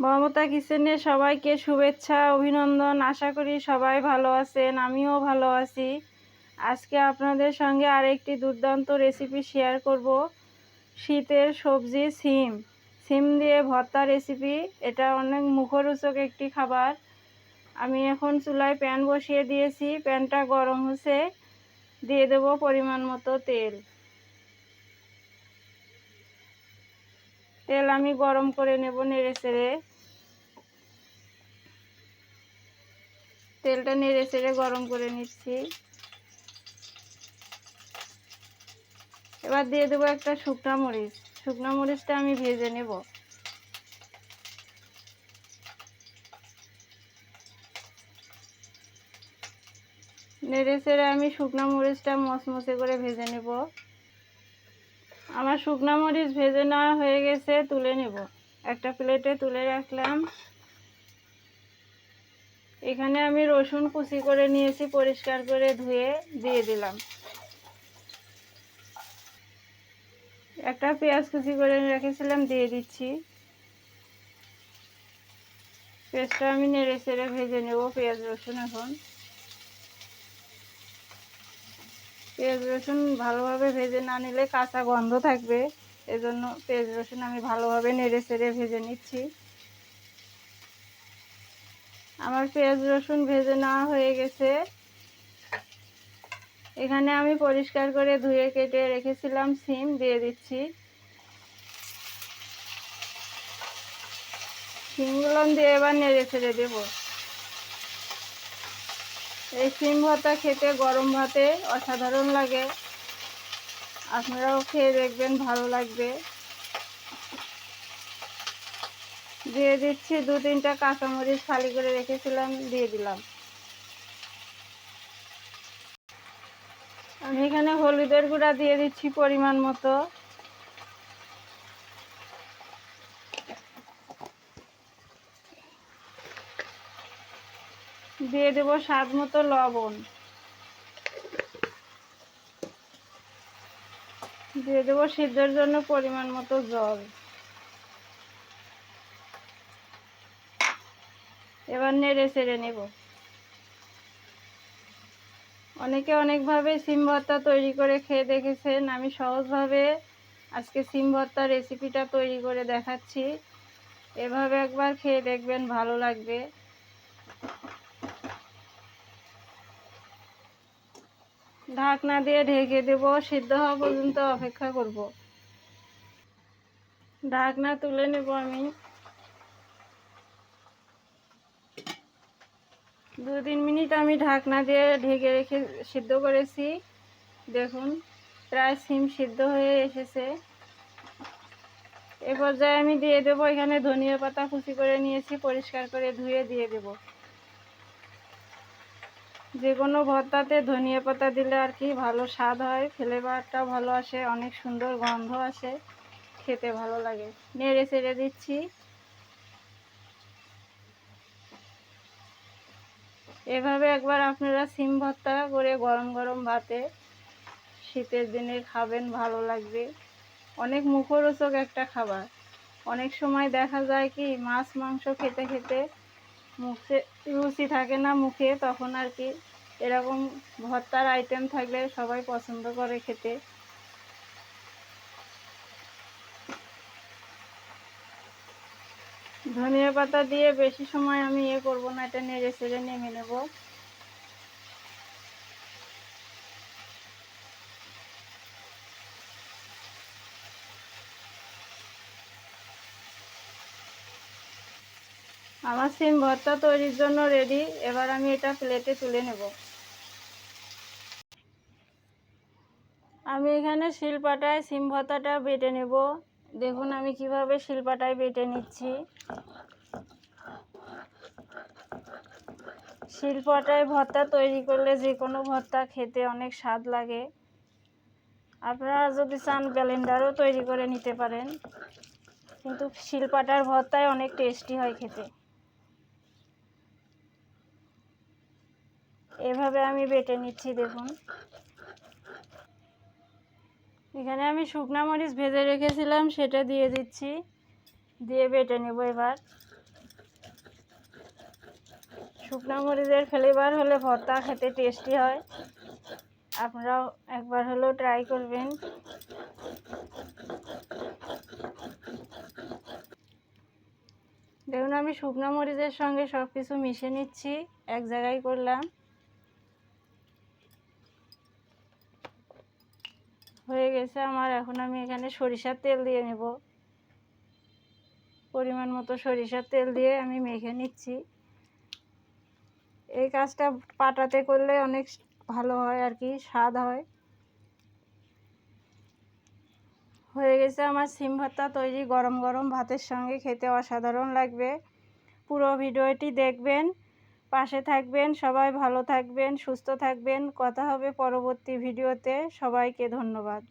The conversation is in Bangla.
মমতা কিচেনে সবাইকে শুভেচ্ছা, অভিনন্দন। আশা করি সবাই ভালো আছেন, আমিও ভালো আছি। আজকে আপনাদের সঙ্গে আরেকটি দুর্দান্ত রেসিপি শেয়ার করব। শীতের সবজি সিম। সিম দিয়ে ভর্তা রেসিপি এটা অনেক মুখরোচক একটি খাবার। আমি এখন চুলায় প্যান বসিয়ে দিয়েছি, প্যানটা গরম হচ্ছে। দিয়ে দেব পরিমাণ মতো তেল। তেল আমি গরম করে নেব নেড়ে চেড়ে তেলটা নেড়ে চেড়ে গরম করে নিচ্ছি। এবার দিয়ে দেবো একটা শুকনা মরিচ। শুকনা মরিচটা আমি ভেজে নেব। নেড়ে চেড়ে আমি শুকনা মরিচটা মচমচে করে ভেজে নেব। আমার শুকনা মরিচ ভেজে নেওয়া হয়ে গেছে, তুলে নেব। একটা প্লেটে তুলে রাখলাম। এখানে আমি রসুন কুচি করে নিয়েছি, পরিষ্কার করে ধুয়ে দিয়ে দিলাম। একটা পেঁয়াজ কুচি করে রেখেছিলাম, দিয়ে দিচ্ছি। পেঁয়াজটা আমি নেড়ে চেড়ে ভেজে নেব, পেঁয়াজ, রসুন এখন। পেঁয়াজ, রসুন ভালোভাবে ভেজে না নিলে কাঁচা গন্ধ থাকবে, এজন্য পেঁয়াজ, রসুন আমি ভালোভাবে নেড়ে চেড়ে ভেজে নিচ্ছি। আমার পেঁয়াজ রসুন ভেজে নেওয়া হয়ে গেছে। এখানে আমি পরিষ্কার করে ধুয়ে কেটে রেখেছিলাম সিম, দিয়ে দিচ্ছি। সিমগুলো দিয়ে এবার নেড়ে ছেড়ে দেব। এই সিম ভাতটা খেতে গরম ভাতে অসাধারণ লাগে। আপনারাও খেয়ে দেখবেন, ভালো লাগবে। দিয়ে দিচ্ছি, দু তিনটা কাঁচামরিচ খালি করে রেখেছিলাম, দিয়ে দিলাম। আমি এখানে হলুদের গুঁড়া দিয়ে দিচ্ছি পরিমাণ মতো। দিয়ে দেবো স্বাদ মতো লবণ। দিয়ে দেবো সিদ্ধর জন্য পরিমাণ মতো জল। এবার নেড়ে চেড়ে নেব। অনেকে অনেকভাবে সিম ভর্তা তৈরি করে খেয়ে দেখেছেন। আমি সহজভাবে আজকে সিম ভর্তা রেসিপিটা তৈরি করে দেখাচ্ছি। এভাবে একবার খেয়ে দেখবেন, ভালো লাগবে। ঢাকনা দিয়ে ঢেকে দেব, সিদ্ধ হওয়া পর্যন্ত অপেক্ষা করব। ঢাকনা তুলে নেব আমি। দু তিন মিনিট আমি ঢাকনা দিয়ে ঢেকে রেখে সিদ্ধ করেছি। দেখুন, প্রায় সিম সিদ্ধ হয়ে এসেছে। এ পর্যায়ে আমি দিয়ে দেবো এখানে ধনিয়া পাতা কুচি করে নিয়েছি, পরিষ্কার করে ধুয়ে দিয়ে দেব। যে কোনো ভর্তাতে ধনিয়া পাতা দিলে আর কি ভালো স্বাদ হয় ফ্লেভারটা ভালো আসে, অনেক সুন্দর গন্ধ আসে, খেতে ভালো লাগে। নেড়ে চেড়ে দিচ্ছি। এভাবে একবার আপনারা সিম ভর্তা করে গরম গরম ভাতে শীতের দিনে খাবেন, ভালো লাগবে। অনেক মুখরোচক একটা খাবার। অনেক সময় দেখা যায় কি, মাছ, মাংস খেতে খেতে মুখে রুচি থাকে না মুখে, তখন আর কি এরকম ভর্তার আইটেম থাকলে সবাই পছন্দ করে খেতে। ধনিয়া পাতা দিয়ে বেশি সময় আমি ইয়ে করব না, এটা নেড়ে চেড়ে নেমে নেব। আমার সিম ভর্তা তৈরির জন্য রেডি এবার আমি এটা প্লেটে তুলে নেব। আমি এখানে শিলপাটায় সিম ভর্তাটা বেটে নেব। দেখুন আমি কীভাবে শিলপাটায় বেটে নিচ্ছি। শিলপাটায় ভর্তা তৈরি করলে যে কোনো ভর্তা খেতে অনেক স্বাদ লাগে। আপনারা যদি চান ব্লেন্ডারও তৈরি করে নিতে পারেন, কিন্তু শিলপাটার ভর্তায় অনেক টেস্টি হয় খেতে। এভাবে আমি বেটে নিচ্ছি, দেখুন। এখানে আমি শুকনা মরিচ ভেজে রেখেছিলাম, সেটা দিয়ে দিচ্ছি। দিয়ে বেটে নেব এবার। শুকনো মরিচের ফ্লেভার হলে ভর্তা খেতে টেস্টি হয়। আপনারাও একবার হলেও ট্রাই করবেন। দেখুন, আমি শুকনো মরিচের সঙ্গে সব কিছু মিশে নিচ্ছি। এক জায়গায় করলাম। গেছে আমার এখন আমি এখানে সরিষার তেল দিয়ে নেব। পরিমাণ মতো সরিষার তেল দিয়ে আমি মেখে নিচ্ছি। এই কাজটা পাটাতে করলে অনেক ভালো হয় আর কি, স্বাদ হয়। হয়ে গেছে আমার সিম ভর্তা তৈরি, গরম গরম ভাতের সঙ্গে খেতে অসাধারণ লাগবে। পুরো ভিডিওটি দেখবেন, পাশে থাকবেন, সবাই ভালো থাকবেন, সুস্থ থাকবেন। কথা হবে পরবর্তী ভিডিওতে, সবাইকে ধন্যবাদ।